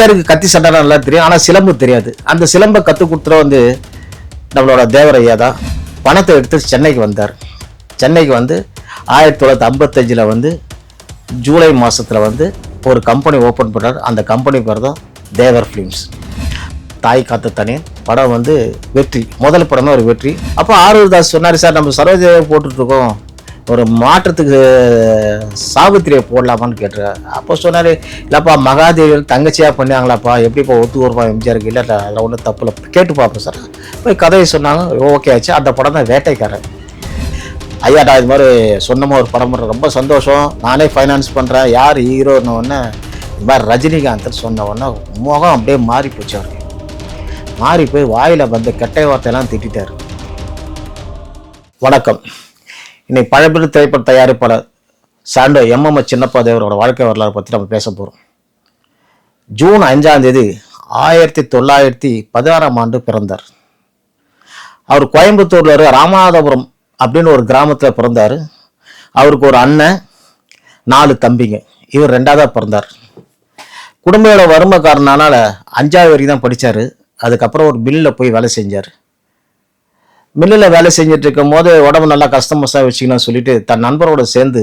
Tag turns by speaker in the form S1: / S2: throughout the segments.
S1: எம்ஜிஆருக்கு கத்தி சண்டை நல்லா தெரியும் ஆனால் சிலம்பு தெரியாது. அந்த சிலம்பை கற்றுக் கொடுத்துற வந்து நம்மளோட தேவரையா தான். பணத்தை எடுத்து சென்னைக்கு வந்தார். சென்னைக்கு வந்து ஆயிரத்தி தொள்ளாயிரத்தி ஐம்பத்தஞ்சில் வந்து ஜூலை மாதத்தில் வந்து ஒரு கம்பெனி ஓப்பன் பண்ணார். அந்த கம்பெனி பேர் தான் தேவர் ஃபிலிம்ஸ் தாய் காத்த தனி. படம் வந்து வெற்றி. முதல் படமே ஒரு வெற்றி. அப்போ ஆரூர்தாஸ் சொன்னார் சார் நம்ம சரோஜாவை போட்டுட்ருக்கோம் ஒரு மாற்றத்துக்கு சாவித்திரியை போடலாமான்னு கேட்டார். அப்போ சொன்னார் இல்லைப்பா மகாதேவியில் தங்கச்சியாக பண்ணாங்களாப்பா எப்படிப்பா ஒத்து வருவா எம்ஜிஆருக்கு? இல்லை அதில் ஒன்றும் தப்பு இல்லை. கேட்டு பார்ப்போம் சார். போய் கதையை சொன்னாங்க ஓகே ஆச்சு. அந்த படம் தான் வேட்டைக்காரன் ஐயாடா இது மாதிரி சொன்னமா ஒரு படம் ரொம்ப சந்தோஷம். நானே ஃபைனான்ஸ் பண்ணுறேன் யார் ஹீரோன்னு ஒன்று இது மாதிரி ரஜினிகாந்த் சொன்ன உடனே முகம் அப்படியே மாறி போச்சு அவருக்கு. மாறி போய் வாயில் வந்து கெட்ட வார்த்தையெல்லாம் திட்டார் வணக்கம். இன்னைக்கு பழம்பெரும் திரைப்பட தயாரிப்பாளர் சாண்டோ எம்எம் சின்னப்பா தேவரோட வாழ்க்கை வரலாறு பற்றி நம்ம பேச போகிறோம் ஜூன் அஞ்சாம் தேதி ஆயிரத்தி தொள்ளாயிரத்தி பதினாறாம் ஆண்டு பிறந்தார். அவர் கோயம்புத்தூரில் ராமநாதபுரம் அப்படின்னு ஒரு கிராமத்தில் பிறந்தார். அவருக்கு ஒரு அண்ணன் நாலு தம்பிங்க. இவர் ரெண்டாவதா பிறந்தார். குடும்பத்தோட வறுமை காரணனால அஞ்சாவது வரைக்கும் தான் படித்தார் அதுக்கப்புறம் ஒரு மில்லில் போய் வேலை செஞ்சார். மில்லில் வேலை செஞ்சுட்டு இருக்கும் போது உடம்பு நல்லா கஸ்டமர்ஸாக வச்சுக்கணும்னு சொல்லிட்டு தன் நண்பரோட சேர்ந்து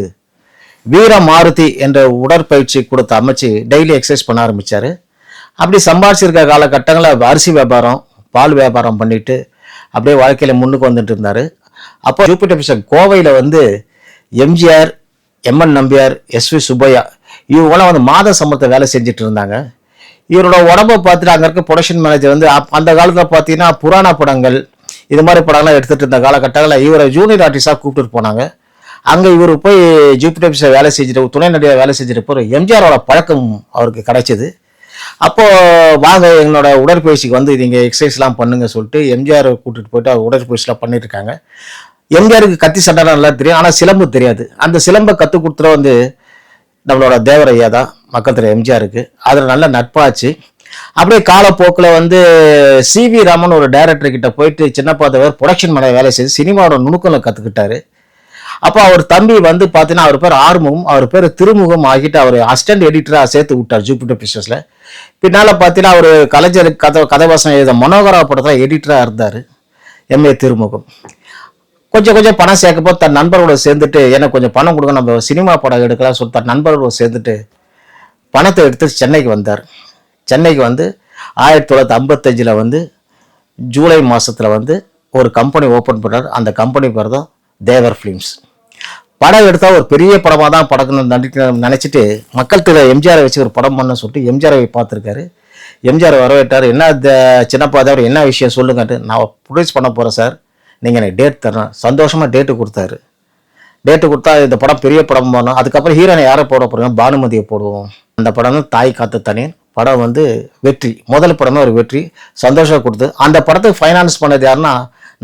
S1: வீர மாருதி என்ற உடற்பயிற்சி கொடுத்து அமைச்சு டெய்லி எக்ஸசைஸ் பண்ண ஆரம்பித்தார் அப்படி சம்பாதிச்சிருக்க காலகட்டங்களில் அரிசி வியாபாரம் பால் வியாபாரம் பண்ணிட்டு அப்படியே வாழ்க்கையில் முன்னுக்கு வந்துட்டு இருந்தார். அப்போ ஜூபிட்டர் பிஷன் கோவையில் வந்து எம்ஜிஆர் எம்என் நம்பியார் எஸ்வி சுப்பையா இவங்களாம் வந்து மாத சம்பளத்தை வேலை செஞ்சுட்டு இருந்தாங்க. இவரோட உடம்பை பார்த்துட்டு அங்கே இருக்க ப்ரொடக்ஷன் மேனேஜர் வந்து அப்- அந்த காலத்தில் பார்த்தீங்கன்னா புராண படங்கள் இது மாதிரி படங்கள்லாம் எடுத்துகிட்டு இருந்த காலகட்டங்களில் இவரை ஜூனியர் ஆர்டிஸ்டாக கூப்பிட்டு போனாங்க. அங்கே இவர் போய் ஜூபிட்டர் வேலை செஞ்சுட்டு துணை நடிகர் வேலை செஞ்சுட்டு போகிற எம்ஜிஆரோட பழக்கம் அவருக்கு கிடைச்சிது. அப்போது வாங்க எங்களோட உடற்பயிற்சிக்கு வந்து நீங்கள் எக்ஸசைஸ்லாம் பண்ணுங்க சொல்லிட்டு எம்ஜிஆர் கூட்டிட்டு போயிட்டு அவர் உடற்பயிற்சிலாம் பண்ணிட்டுருக்காங்க எம்ஜிஆருக்கு கத்தி சண்டை நல்லா தெரியும் ஆனால் சிலம்பு தெரியாது. அந்த சிலம்பை கற்றுக் கொடுத்துட வந்து நம்மளோட தேவரையா தான் மக்கள் திரு எம்ஜிஆருக்கு. அதில் நல்ல நட்பாச்சு. அப்படியே காலப்போக்கில் வந்து சி வி ராமன் ஒரு டைரக்டர் கிட்ட போயிட்டு சின்னப்பாத்தவர் ப்ரொடக்ஷன் மேலே வேலை செய்து சினிமாவோட நுணுக்கங்களை கற்றுக்கிட்டாரு அப்போ அவர் தம்பி வந்து பார்த்தீங்கன்னா அவர் பேர் ஆறுமுகம் அவர் பேர் திருமுகம் ஆகிட்டு அவர் அசிஸ்டன்ட் எடிட்டராக சேர்த்து விட்டார் ஜூபிட்டர் பிக்சர்ஸில் பின்னால் பார்த்தீங்கன்னா அவர் கலைஞர் கதை கதைவாசம் எழுத மனோகரா படத்தில் எடிட்டராக இருந்தார் எம்ஏ திருமுகம். கொஞ்சம் கொஞ்சம் பணம் சேர்க்கப்போ தன் நண்பரோட சேர்ந்துட்டு எனக்கு கொஞ்சம் பணம் கொடுங்க நம்ம சினிமா படம் எடுக்கலாம் சொல்லி தன் நண்பரோட சேர்ந்துட்டு பணத்தை எடுத்து சென்னைக்கு வந்தார். சென்னைக்கு வந்து ஆயிரத்தி தொள்ளாயிரத்தி ஐம்பத்தஞ்சில் வந்து ஜூலை மாதத்தில் வந்து ஒரு கம்பெனி ஓப்பன் பண்ணார் அந்த கம்பெனி பேர் தான் தேவர் ஃபிலிம்ஸ் படம் எடுத்தால் ஒரு பெரிய படமாக தான் படக்கணும்னு நடிக்க நினச்சிட்டு மக்கள் திரு எம்ஜிஆரை வச்சு ஒரு படம் பண்ண சொல்லிட்டு எம்ஜிஆரை பார்த்துருக்காரு. எம்ஜிஆர் வரவேற்றார். என்ன த- சின்னப்பா தேவர் என்ன விஷயம் சொல்லுங்கன்ட்டு நான் ப்ரொடியூஸ் பண்ண போகிறேன் சார். நீங்கள் எனக்கு டேட் தரணும். சந்தோஷமாக டேட்டு கொடுத்தாரு. டேட்டு கொடுத்தா இந்த படம் பெரிய படம் பண்ணோம் அதுக்கப்புறம் ஹீரோனை யாரை போட போகிறோம் பானுமதியை போடுவோம். அந்த படம் தான் தாய் காத்த தனி படம் வந்து வெற்றி. முதல் படமே ஒரு வெற்றி. சந்தோஷம் கொடுத்து. அந்த படத்துக்கு ஃபைனான்ஸ் பண்ணது யாருன்னா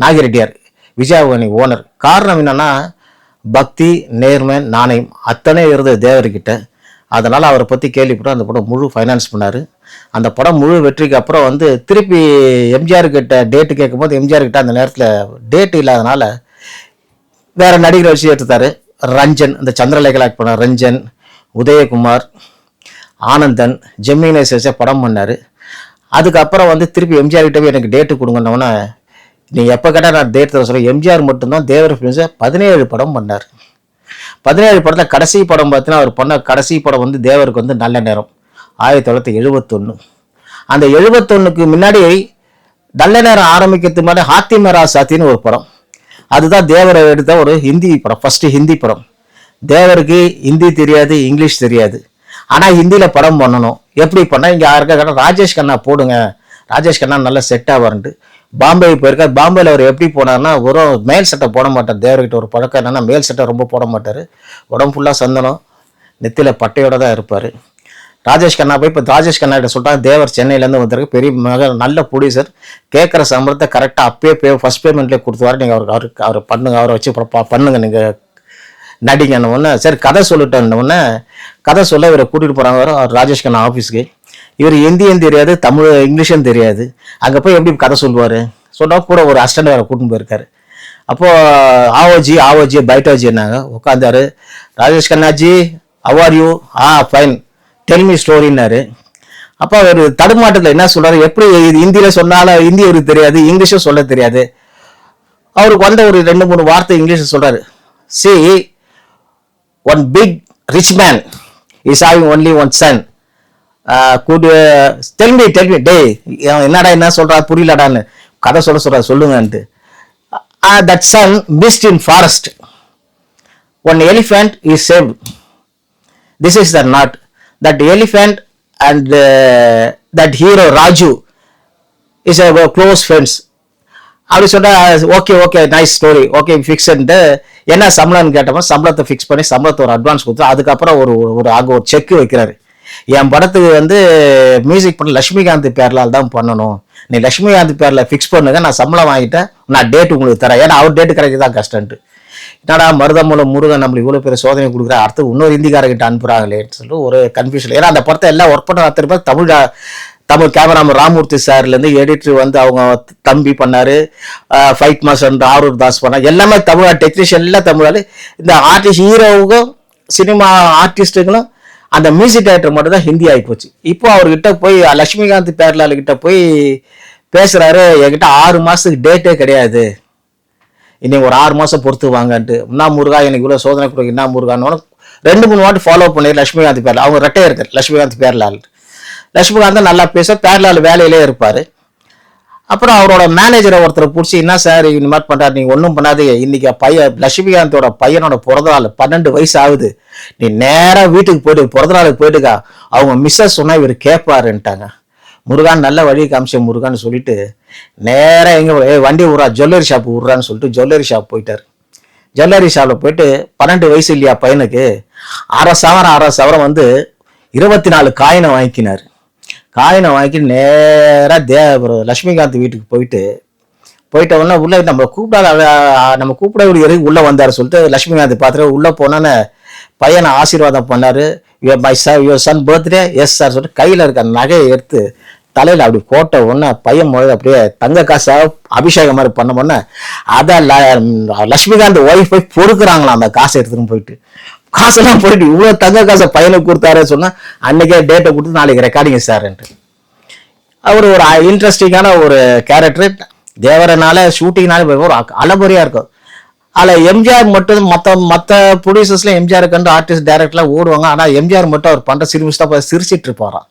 S1: நாகிரெட்டியார். விஜயவாணி ஓனர் காரணம் என்னென்னா பக்தி நேர்மை நாணயம் அத்தனை இருந்தது தேவர்கிட்ட. அதனால் அவரை பற்றி கேள்விப்பட்டு அந்த படம் முழு ஃபைனான்ஸ் பண்ணார். அந்த படம் முழு வெற்றிக்கு அப்புறம் வந்து திருப்பி எம்ஜிஆர் கிட்ட டேட்டு கேட்கும்போது எம்ஜிஆர் கிட்ட அந்த நேரத்தில் டேட்டு இல்லாதனால வேறு நடிகரை வச்சு எடுத்தார் ரஞ்சன் இந்த சந்திரலேகா ஆக்ட் பண்ண ரஞ்சன் உதயகுமார் ஆனந்தன் ஜெமினேஸ் வச்ச படம் பண்ணார். அதுக்கப்புறம் வந்து திருப்பி எம்ஜிஆர் கிட்டவே போய் எனக்கு டேட்டு கொடுங்கன்னொன்னே நீ எப்போ கேட்டால் நான் டேட் தர சொல்கிறேன் எம்ஜிஆர் மட்டும்தான் தேவர் ஃபிலிம்ஸை பதினேழு படம் பண்ணார். பதினேழு படத்தில் கடைசி படம் பார்த்தீங்கன்னா அவர் பண்ண கடைசி படம் வந்து தேவருக்கு வந்து நல்ல நேரம். ஆயிரத்தி தொள்ளாயிரத்தி எழுபத்தொன்று அந்த எழுபத்தொன்னுக்கு முன்னாடி நல்ல நேரம் ஆரம்பிக்கிறதுக்கு முன்னாடி ஹாத்திமரா சாத்தின்னு ஒரு படம். அதுதான் தேவரை எடுத்த ஒரு ஹிந்தி படம் ஃபஸ்ட்டு ஹிந்தி படம். தேவருக்கு ஹிந்தி தெரியாது இங்கிலீஷ் தெரியாது. ஆனால் ஹிந்தியில் படம் பண்ணணும். எப்படி பண்ணால் இங்கே யாருக்கா கேட்டால் ராஜேஷ் கண்ணா போடுங்க. ராஜேஷ் கண்ணா நல்லா செட் ஆவார்ன்ட்டு. பாம்பே போயிருக்கார் பாம்பேல அவர் எப்படி போனார்னா ஒரு மேல் சட்டை போட மாட்டார். தேவர்கிட்ட ஒரு பழக்கம் என்னென்னா மேல் சட்டை ரொம்ப போட மாட்டார். உடம்பு ஃபுல்லாக சந்தனம். நெத்தியில் பட்டையோடு தான் இருப்பார். ராஜேஷ் கண்ணா போய் இப்போ ராஜேஷ் கண்ணா கிட்ட சொல்லிட்டாங்க தேவர் சென்னையிலேருந்து வந்திருக்கு. பெரிய மக நல்ல ப்ரொடியூசர் கேட்குற சம்பளத்தை கரெக்டாக அப்பயே பே ஃபஸ்ட் பேமெண்ட்லேயே கொடுத்துவாரு நீங்கள் அவருக்கு அவருக்கு அவர் பண்ணுங்க அவரை வச்சு ப- பண்ணுங்க நீங்கள் நடிங்கன்னு சரி கதை சொல்லிட்டேன் கதை சொல்ல இவரை கூட்டிகிட்டு போகிறாங்க அவர் ராஜேஷ் கண்ணா ஆஃபீஸ்க்கு இவர் ஹிந்தியும் தெரியாது தமிழ் இங்கிலீஷும் தெரியாது. அங்கே போய் எப்படி கதை சொல்லுவார்? சொன்னால் கூட ஒரு அஸ்டண்ட் வேறு கூட்டின்னு போயிருக்காரு. அப்போது ஆவோஜி ஆவோஜி பைட்டோஜி என்னாங்க? உட்காந்தாரு Rajesh கண்ணாஜி how are you a fine tell me ஸ்டோரின்னாரு அப்போ அவர் தடுமாட்டத்தில் என்ன சொல்கிறாரு எப்படி இது சொன்னாலும் ஹிந்தி அவருக்கு தெரியாது இங்கிலீஷும் சொல்ல தெரியாது. அவருக்கு வந்த ஒரு ரெண்டு மூணு வார்த்தை இங்கிலீஷில் சொல்கிறாரு see one big rich man is having only one son good tell me tell me டே என்னடா என்ன சொல்கிறா புரியலடான்னு. கதை சொல்ல சொல்கிறா சொல்லுங்கன்ட்டு. That son missed in forest one elephant is save this is the not that elephant and that hero Raju is a close friends அப்படி சொன்னால் okay okay nice story okay ஃபிக்ஸ்ன்ட்டு என்ன சம்பளம்னு கேட்டப்ப சம்பளத்தை ஃபிக்ஸ் பண்ணி சம்பளத்தை ஒரு அட்வான்ஸ் கொடுத்து அதுக்கப்புறம் ஒரு ஒரு அங்கே ஒரு செக் வைக்கிறாரு. என் படத்துக்கு வந்து மியூசிக் பண்ண லட்சுமிகாந்த் பேர்லால் தான் பண்ணணும். நீ லட்சுமிகாந்த் பேரில் ஃபிக்ஸ் பண்ணுங்க நான் சம்பளம் வாங்கிட்டேன் நான் டேட் உங்களுக்கு தரேன். ஏன்னா அவர் டேட்டு கிடைக்கிறது தான் கஷ்டன்ட்டு. என்னடா மருதமூலம் முருகன் நம்மளுக்கு இவ்வளோ பெரிய சோதனை கொடுக்குற அடுத்து இன்னொரு இந்திக்காரர்கிட்ட அனுப்புறாங்களேன்னு சொல்லிட்டு ஒரு கன்ஃபியூஷன் ஏன்னா அந்த படத்தை எல்லாம் ஒர்க் பண்ண அத்தனை பேர் தமிழ் தமிழ் கேமராமேன் ராமூர்த்தி சார்லேருந்து எடிட்டர் வந்து அவங்க தம்பி பண்ணார். ஃபைட் மாஸ்டர் ஆரூர் தாஸ் பண்ணார் எல்லாமே தமிழா டெக்னீஷியன் எல்லாம் தமிழால் இந்த ஆர்டிஸ்ட் ஹீரோவுக்கும் சினிமா ஆர்டிஸ்ட்டுங்களும் அந்த மியூசிக் டைரக்டர் மட்டும் தான் ஹிந்தி ஆகிப்போச்சு இப்போ அவர்கிட்ட போய் லட்சுமிகாந்த் பேர்லால் கிட்ட போய் பேசுகிறாரு என்கிட்ட ஆறு மாதத்துக்கு டேட்டே கிடையாது. இன்னைக்கு ஒரு ஆறு மாதம் பொறுத்து வாங்கன்ட்டு என்ன முருகா எனக்கு இவ்வளோ சோதனை கொடுக்கு என்ன முருகான்னு ரெண்டு மூணு வாட்டி ஃபாலோ பண்ணி லட்சுமிகாந்த் பேர்ல அவங்க ரெட்டையர் இருக்கார் லட்சுமிகாந்த் பேர்லால் லட்சுமிகாந்த் நல்லா பேச பேரலால் வேலையிலே இருப்பார். அப்புறம் அவரோட மேனேஜரை ஒருத்தரை பிடிச்சி என்ன சார் இந்த மாதிரி பண்ணுறாரு நீங்கள் ஒன்றும் பண்ணாதீங்க. இன்னைக்கு பையன் லட்சுமிகாந்தோட பையனோட பிறந்த நாள் பன்னெண்டு வயசு ஆகுது. நீ நேராக வீட்டுக்கு போயிட்டு பிறந்த நாளுக்கு போயிட்டுக்கா அவங்க மிஸ்ஸஸ் சொன்னால் இவர் கேட்பாருன்ட்டாங்க முருகான் நல்ல வழி காமிச்ச முருகான்னு சொல்லிட்டு நேராக எங்கே ஏ வண்டி விட்றா ஜுவல்லரி ஷாப் விட்றான்னு சொல்லிட்டு ஜுவல்லரி ஷாப் போயிட்டார். ஜுவல்லரி ஷாப்பில் போயிட்டு பன்னெண்டு வயசு இல்லையா பையனுக்கு? அரை சவரம் அரை சவரம் வந்து இருபத்தி நாலு காயினை வாங்கிக்கினார் காயினை வாங்கி நேராக தே லட்சுமிகாந்த் வீட்டுக்கு போயிட்டு போயிட்ட உடனே உள்ளே நம்ம கூப்பிடாத நம்ம கூப்பிட வரைக்கும் உள்ளே வந்தார் சொல்லிட்டு லட்சுமிகாந்த் பார்த்துட்டு உள்ளே போனோன்னே பையனை ஆசீர்வாதம் பண்ணார். பண்ணாரு my sir your son birthday yes sir சொல்லிட்டு கையில் இருக்க நகையை எடுத்து தலையில் அப்படி போட்ட உடனே பையன் முதல்ல அப்படியே தங்க காசாக அபிஷேகம் மாதிரி பண்ண உடனே அதை ல- லட்சுமிகாந்த் ஒய்ஃப் போய் பொறுக்குறாங்களாம் அந்த காசை எடுத்துன்னு போயிட்டு? காசெல்லாம் போயிட்டு இவ்வளோ தங்க காசை பையனுக்கு கொடுத்தாரு சொன்னால் அன்னைக்கே டேட்டை கொடுத்து நாளைக்கு ரெக்கார்டிங் சார்ன்ட்டு அவர் ஒரு இன்ட்ரெஸ்டிங்கான ஒரு கேரக்டர் தேவரனால ஷூட்டிங்னால ஒரு அலபரியா இருக்கும். அதில் எம்ஜிஆர் மட்டும் மற்ற மற்ற ப்ரொடியூசர்ஸ்லாம் எம்ஜிஆர் கண்டு ஆர்டிஸ்ட் டேரக்டர்லாம் ஓடுவாங்க. ஆனால் எம்ஜிஆர் மட்டும் அவர் பண்ணுற சிரிமிஸ் தான் சிரிச்சிட்டு இருப்பாராம்.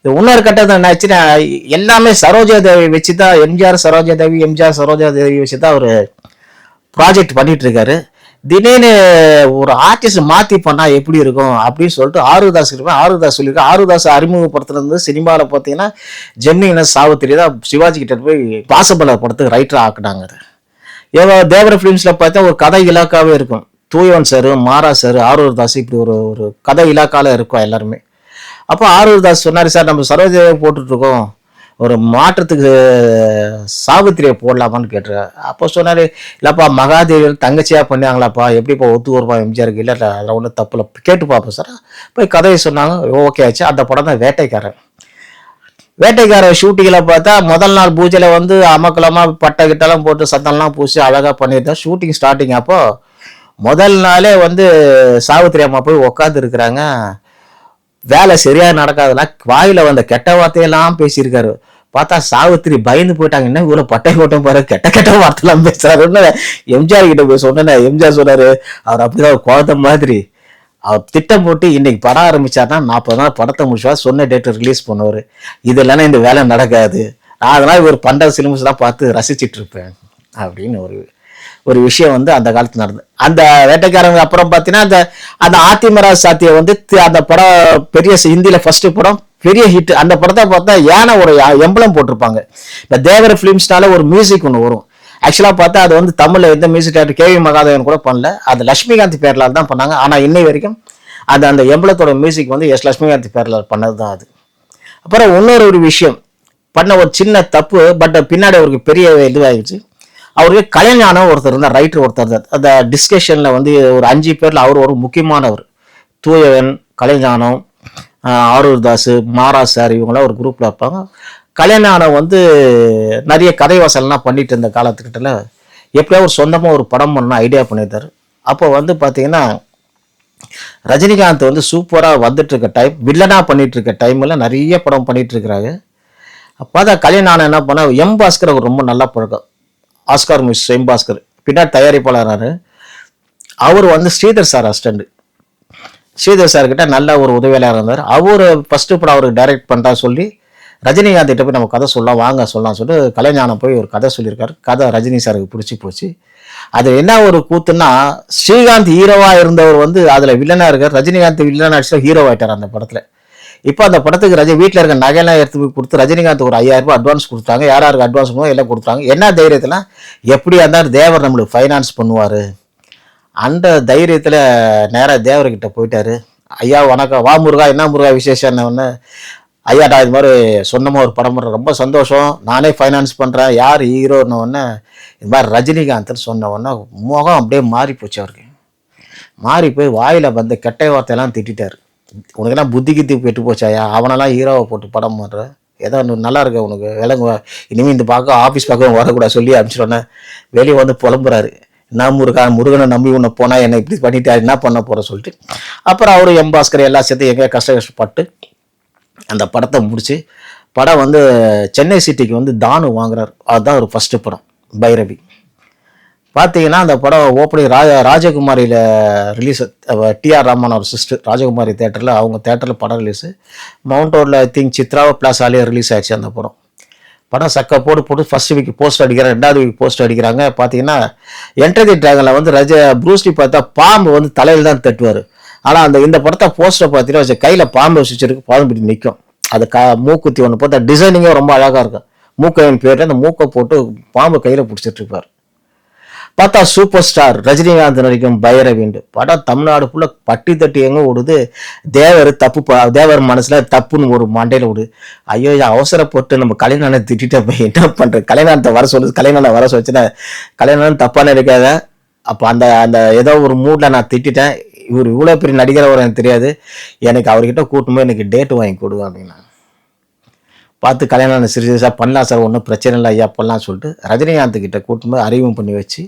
S1: இது இன்னொரு கட்டத்தில் என்ன ஆச்சுன்னா எல்லாமே சரோஜா தேவி வச்சு தான் எம்ஜிஆர் சரோஜா தேவி எம்ஜிஆர் சரோஜா தேவி வச்சு தான் அவர் ப்ராஜெக்ட் பண்ணிட்டு இருக்காரு. திடீர்னு ஒரு ஆர்டிஸ்ட் மாத்தி பண்ணா எப்படி இருக்கும் அப்படின்னு சொல்லிட்டு ஆருதாஸ் இருப்பேன். ஆருதாஸ் சொல்லியிருக்கேன். ஆருதாஸ் அறிமுகப்படுத்துறது சினிமாவில் பார்த்தீங்கன்னா ஜெமினின சாவு தெரியுதா சிவாஜி கிட்ட போய் பாசபல படத்துக்கு ரைட்டர் ஆக்குனாங்க ஏதோ தேவர ஃபிலிம்ஸில் பார்த்தா ஒரு கதை இலாக்காவே இருக்கும். தூயவன் சார் மாரா சார் ஆரூர் தாஸ் இப்படி ஒரு ஒரு கதை இலாக்கால இருக்கும் எல்லாருமே. அப்போ ஆரூர் தாஸ் சொன்னார் சார் நம்ம சரோஜாவை போட்டுட்டு இருக்கோம். ஒரு மாற்றத்துக்கு சாவித்திரியை போடலாமான்னு கேட்டுரு அப்போ சொன்னார் இல்லைப்பா மகாதேவி தங்கச்சியாக பண்ணாங்களாப்பா எப்படிப்பா ஒத்து வருப்பா எம்ஜிஆருக்கு? இல்லை இல்லை அதில் ஒன்றும் தப்பில் கேட்டு பார்ப்போம் சார். போய் கதையை சொன்னாங்க ஓகே ஆச்சு. அந்த படம் தான் வேட்டைக்காரன். வேட்டைக்கார ஷூட்டிங்கில் பார்த்தா முதல் நாள் பூஜையில் வந்து அமக்கலமாக பட்டை கிட்டலாம் போட்டு சத்தம்லாம் பூசி அழகாக பண்ணியிருந்தோம் ஷூட்டிங் ஸ்டார்டிங் அப்போது முதல் நாளே வந்து சாவித்திரி அம்மா போய் உக்காந்துருக்குறாங்க வேலை சரியாக நடக்காதுல வாயில் வந்த கெட்ட வார்த்தையெல்லாம் பேசியிருக்காரு. பார்த்தா சாவித்திரி பயந்து போயிட்டாங்க. என்ன இவ்வளோ பட்டை கோட்டம் பாரு கெட்ட கெட்ட வார்த்தைலாம் பேசுறாருன்னு எம்ஜிஆர் கிட்ட போய் சொன்னேன் எம்ஜிஆர் சொன்னாரு அவர் அப்படிதான் குழந்த குழந்தை மாதிரி. அவர் திட்டம் போட்டு இன்னைக்கு படம் ஆரம்பிச்சாருன்னா நாற்பது நாள் படத்தை முடிச்சா சொன்ன டேட்டை ரிலீஸ் பண்ணுவார். இது இல்லைன்னா இந்த வேலை நடக்காது. நான் இவர் பண்ட சினிமஸ்லாம் பார்த்து ரசிச்சிட்டு இருப்பேன் அப்படின்னு ஒரு ஒரு விஷயம் வந்து அந்த காலத்தில் நடந்தது. அந்த வேட்டைக்காரங்க அப்புறம் பார்த்தீங்கன்னா அந்த அந்த ஆத்திமராஜ் சாத்தியை வந்து அந்த படம் பெரிய ஹிந்தியில் ஃபர்ஸ்ட் படம் பெரிய ஹிட் அந்த படத்தை பார்த்தா யானை ஒரு எம்பளம் போட்டிருப்பாங்க. இந்த தேவர ஃபிலிம்ஸ்னால ஒரு மியூசிக் ஒன்று வரும். ஆக்சுவலாக பார்த்தா அது வந்து தமிழில் எந்த மியூசிக் டேரக்டர் கேவி மகாதேவன் கூட பண்ணல. அது லட்சுமிகாந்த் பேரில் தான் பண்ணாங்க. ஆனால் இன்னை வரைக்கும் அது அந்த எம்பளத்தோட மியூசிக் வந்து எஸ் லட்சுமிகாந்த் பேரில் பண்ணது தான் அது. அப்புறம் இன்னொரு ஒரு விஷயம். பண்ண ஒரு சின்ன தப்பு பட் பின்னாடி அவருக்கு பெரிய இதுவாகிடுச்சு அவருக்கு கலைஞானம் ஒருத்தர் இருந்தார் ரைட்டர் ஒருத்தர் இருந்தார். அந்த டிஸ்கஷனில் வந்து ஒரு அஞ்சு பேரில் அவர் ஒரு முக்கியமானவர். தூயவன் கலைஞானம் ஆரூர் தாஸ் மாரா சார் இவங்களாம் ஒரு குரூப்பில் இருப்பாங்க. கல்யாணம் வந்து நிறைய கதை வசல்லாம் பண்ணிட்டு இருந்த காலத்துக்கிட்டல எப்படியா ஒரு சொந்தமாக ஒரு படம் பண்ணணும் ஐடியா பண்ணியிருந்தார். அப்போ வந்து பார்த்தீங்கன்னா ரஜினிகாந்த் வந்து சூப்பராக வந்துட்டு இருக்க டைம் வில்லனாக பண்ணிட்டு இருக்க டைமில் நிறைய படம் பண்ணிட்டு இருக்கிறாங்க அப்போ கல்யாணம் என்ன பண்ண எம் பாஸ்கர் அவர் ரொம்ப நல்லா பழக்கம். Oscar miss M Bhaskar. பின்னாடி தயாரிப்பாளராரு அவர் வந்து ஸ்ரீதர் சார் அஸ்டண்ட்டு ஸ்ரீதர் சார்கிட்ட நல்ல ஒரு உதவியாளர் இருந்தார். அவர் ஃபஸ்ட்டு படம் அவருக்கு டைரக்ட் பண்ணுறா சொல்லி ரஜினிகாந்த் கிட்ட போய் நம்ம கதை சொல்லலாம் வாங்க சொல்லலாம் சொல்லிட்டு கலைஞானம் போய் ஒரு கதை சொல்லியிருக்காரு. கதை ரஜினி சாருக்கு பிடிச்சி போச்சு. அது என்ன ஒரு கூத்துன்னா ஸ்ரீகாந்த் ஹீரோவாக இருந்தவர் வந்து அதில் வில்லனாக இருக்கார். ரஜினிகாந்த் வில்லன் அடிச்சுல ஹீரோ ஆகிட்டார் அந்த படத்தில். இப்போ அந்த படத்துக்கு ரஜி வீட்டில் இருக்க நகையெல்லாம் எடுத்து போய் கொடுத்து ரஜினிகாந்த் ஒரு ஐயாயிரம் ரூபாய் அட்வான்ஸ் கொடுத்தாங்க. யாராருக்கு யாருக்கு அட்வான்ஸ் பண்ணுவோம் எல்லாம் கொடுத்தாங்க. என்ன தைரியத்தில் எப்படியா இருந்தாலும் தேவர் நம்மளுக்கு ஃபைனான்ஸ் பண்ணுவார். அந்த தைரியத்தில் நேராக தேவர்கிட்ட போயிட்டாரு. ஐயா வணக்கம். வா முருகா. என்ன முருகா விசேஷம் என்ன ஒன்று ஐயாடா இது மாதிரி சொன்னமா ஒரு படம் பண்ணுறேன் ரொம்ப சந்தோஷம். நானே ஃபைனான்ஸ் பண்ணுறேன் யார் ஹீரோன்னு ஒன்று இது மாதிரி ரஜினிகாந்த்னு சொன்னவொன்னே முகம் அப்படியே மாறி போச்சு அவருக்கு. மாறி போய் வாயில் வந்த கெட்ட வார்த்தையெல்லாம் திட்டிட்டாரு. உனக்கெல்லாம் புத்தி கித்தி கெட்டு போச்சாயா அவனெல்லாம் ஹீரோவை போட்டு படம் பண்ணுற ஏதோ ஒன்று நல்லா இருக்கு உனக்கு. விலங்கு இனிமேல் இந்த பக்கம் ஆஃபீஸ் பக்கம் வரக்கூடாது சொல்லி அனுப்பிச்சிட்டோன்னே வெளியே வந்து புலம்புறாரு. நான் முருகா முருகனை நம்பி உன்னை போனால் என்னை இப்படி பண்ணிட்டு என்ன பண்ண போற சொல்லிட்டு அப்புறம் அவரும் எம் பாஸ்கர் எல்லாம் சேர்த்து எங்கேயா கஷ்ட கஷ்டப்பட்டு அந்த படத்தை முடித்து படம் வந்து சென்னை சிட்டிக்கு வந்து தானு வாங்குறார். அதுதான் ஒரு ஃபஸ்ட்டு படம் பைரவி. பார்த்தீங்கன்னா அந்த படம் ஓப்பனிங் ராஜா ராஜகுமாரியில் ரிலீஸ் டிஆர் ராமன் அவர் சிஸ்டர் ராஜகுமாரி தேட்டரில் அவங்க தேட்டரில் படம் ரிலீஸு மவுண்ட் ரோடில் ஐ திங்க் சித்ராவை பிளாஸாலேயே ரிலீஸ் ஆயிடுச்சு அந்த படம். படம் சக்க போட்டு போட்டு ஃபர்ஸ்ட் வீக் போஸ்ட் அடிக்கிறாங்க ரெண்டாவது வீக் போஸ்ட் அடிக்கிறாங்க. பார்த்தீங்கன்னா என்டர் ட்ராகனில் வந்து ரஜ ப்ரூஸ்லி பார்த்தா பாம்பு வந்து தலையில் தான் தட்டுவார். ஆனால் அந்த இந்த படத்தை போஸ்டரை பார்த்தீங்கன்னா வச்சு கையில் பாம்பு வச்சுருக்கு பாம்பு இப்படி நிற்கும் அது க மூக்குத்தி ஒன்று பார்த்தா டிசைனிங்கே ரொம்ப அழகாக இருக்கும். மூக்கையின் பேரில் அந்த மூக்கை போட்டு பாம்பு கையில் பிடிச்சிட்டு இருப்பார். பார்த்தா சூப்பர் ஸ்டார் ரஜினிகாந்த் நடிக்கும் பைரவிண்டு படம் தமிழ்நாடு ஃபுல்லாக பட்டி தட்டி எங்க ஓடுது? தேவர் தப்பு தேவர் மனசுல தப்புன்னு ஒரு மண்டையில் ஓடுது. ஐயோ அவசரப்பட்டு நம்ம கலைஞானை திட்டிட்ட போய் என்ன பண்றது? கலைஞானத்தை வர சொல்லுது கலைஞானை வர சொல்லிச்சுன்னா கலைஞானம் தப்பான நினைக்காத. அப்போ அந்த அந்த ஏதோ ஒரு மூடில் நான் திட்டிட்டேன். இவர் இவ்வளோ பெரிய நடிகர் அவர் எனக்கு தெரியாது. எனக்கு அவர்கிட்ட கூட்டும்போது எனக்கு டேட் வாங்கி கொடுவாங்க அப்படின்னா பார்த்து கல்யாணம் சீரியஸாக பண்ணலாம் சார் ஒன்றும் பிரச்சனை இல்லை ஐயா பண்ணலாம் சொல்லிட்டு ரஜினிகாந்த்கிட்ட கூட்டும் போது அறிமுகம் பண்ணி வச்சு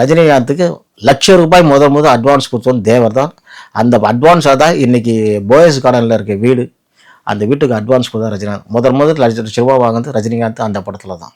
S1: ரஜினிகாந்துக்கு லட்ச ரூபாய் முதல் முதல் அட்வான்ஸ் கொடுத்தோம் தேவர் தான். அந்த அட்வான்ஸாக தான் இன்றைக்கி போயஸ் கார்டனில் இருக்க வீடு அந்த வீட்டுக்கு அட்வான்ஸ் கொடுத்தா ரஜினிகாந்த். முதல் முதல் லட்ச லட்ச ரூபாய் வாங்குறது ரஜினிகாந்த் அந்த படத்தில் தான்.